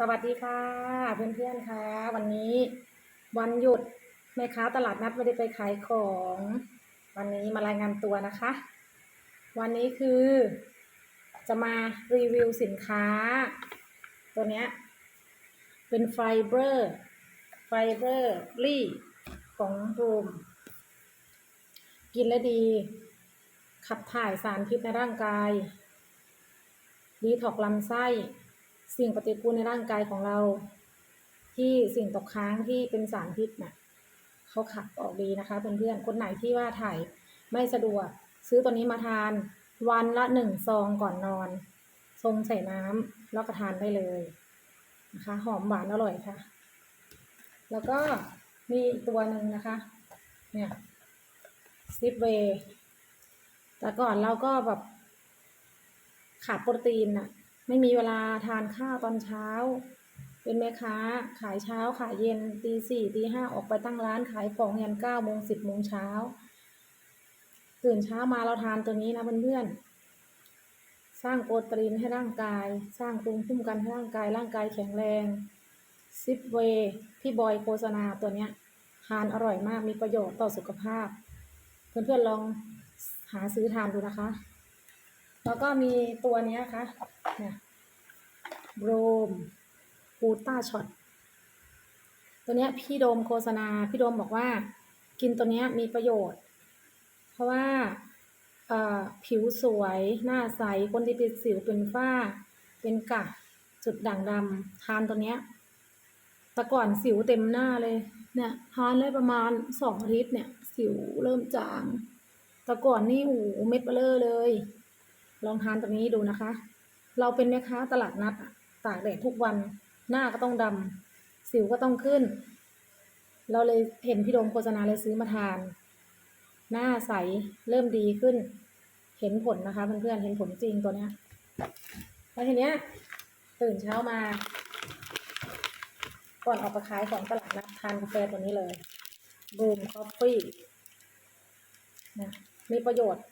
สวัสดีค่ะ เพื่อนๆค่ะ วันนี้วันหยุดแม่ค้าตลาดนัดไม่ได้ไปขายของ วันนี้มารายงานตัวนะคะ วันนี้คือจะมารีวิวสินค้า ตัวเนี้ยเป็นไฟเบอร์ไฟเบอร์รี่ของรูม กินแล้วดี ขับถ่ายสารพิษในร่างกาย ดีถอกลำไส้ สิ่งปฏิกูลในร่างกายของเรา ที่สิ่งตกค้างที่เป็นสารพิษน่ะเขาขับออกดีนะคะเพื่อนๆคนไหนที่ว่าถ่ายไม่สะดวก ซื้อตัวนี้มาทานวันละหนึ่งซองก่อนนอนทรงใส่น้ำแล้วก็ทานได้เลยนะคะ หอมหวานอร่อยค่ะ แล้วก็มีตัวหนึ่งนะคะ เนี่ยซิปเวย์แต่ก่อนเราก็แบบขาดโปรตีนน่ะ ไม่มีเวลาทานข้าวตอนเช้า เป็นแม่ค้าขายเช้าขายเย็นตีสี่ตีห้าออกไปตั้งร้านขายของยันเก้าโมงสิบโมงเช้า ตื่นเช้ามาเราทานตัวนี้นะเพื่อนๆสร้างโปรตีนให้ร่างกาย สร้างภูมิคุ้มกันให้ร่างกายร่างกายแข็งแรงซิปเวย์พี่บอยโฆษณาตัวเนี้ยทานอร่อยมากมีประโยชน์ต่อสุขภาพ เพื่อนๆลองหาซื้อทานดูนะคะ แล้วก็มีตัวนี้ยค่ะ นี่ยโรมกูต้าช็อตตัวเนี้ยพี่โดมโฆษณา พี่โดมบอกว่า กินตัวเนี้ยมีประโยชน์ เพราะว่าผิวสวย หน้าใส คนที่เป็นสิวเป็นฝ้า เป็นกะ จุดด่างดำทานตัวเนี้ยแต่ก่อนสิวเต็มหน้าเลย เนี่ยทานเลยประมาณสองอาทิตย์เนี่ย สิวเริ่มจาง แต่ก่อนนี่โอ้โหเม็ดเบลเลอเลย ลองทานตัวนี้ดูนะคะ เราเป็นแม่ค้าตลาดนัดตากแดดทุกวันหน้าก็ต้องดำสิวก็ต้องขึ้น เราเลยเห็นพี่โดมโฆษณาเลยซื้อมาทาน หน้าใสเริ่มดีขึ้น เห็นผลนะคะเพื่อนๆเห็นผลจริงตัวเนี้ยแล้วทีเนี้ยตื่นเช้ามา ก่อนออกไปขายของตลาดนัดทานกาแฟตัวนี้เลยบูมคอฟฟี่นะมีประโยชน์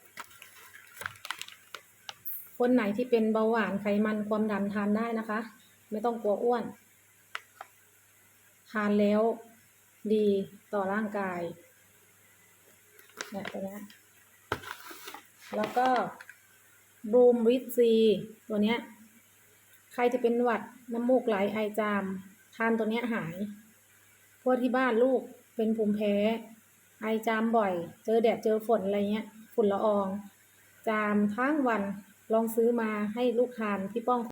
คนไหนที่เป็นเบาหวานไขมันความดันทานได้นะคะ ไม่ต้องกลัวอ้วน ทานแล้วดีต่อร่างกายเนี่ยตัวนี้แล้วก็บูมวิตซีตัวเนี้ยใครจะเป็นหวัดน้ำมูกไหลไอจาม ทานตัวเนี้ยหายเพราะที่บ้านลูกเป็นภูมิแพ้ ไอจามบ่อย เจอแดดเจอฝนอะไรเงี้ยฝุ่นละออง จามทั้งวัน ลองซื้อมาให้ลูกทานพี่ป้อง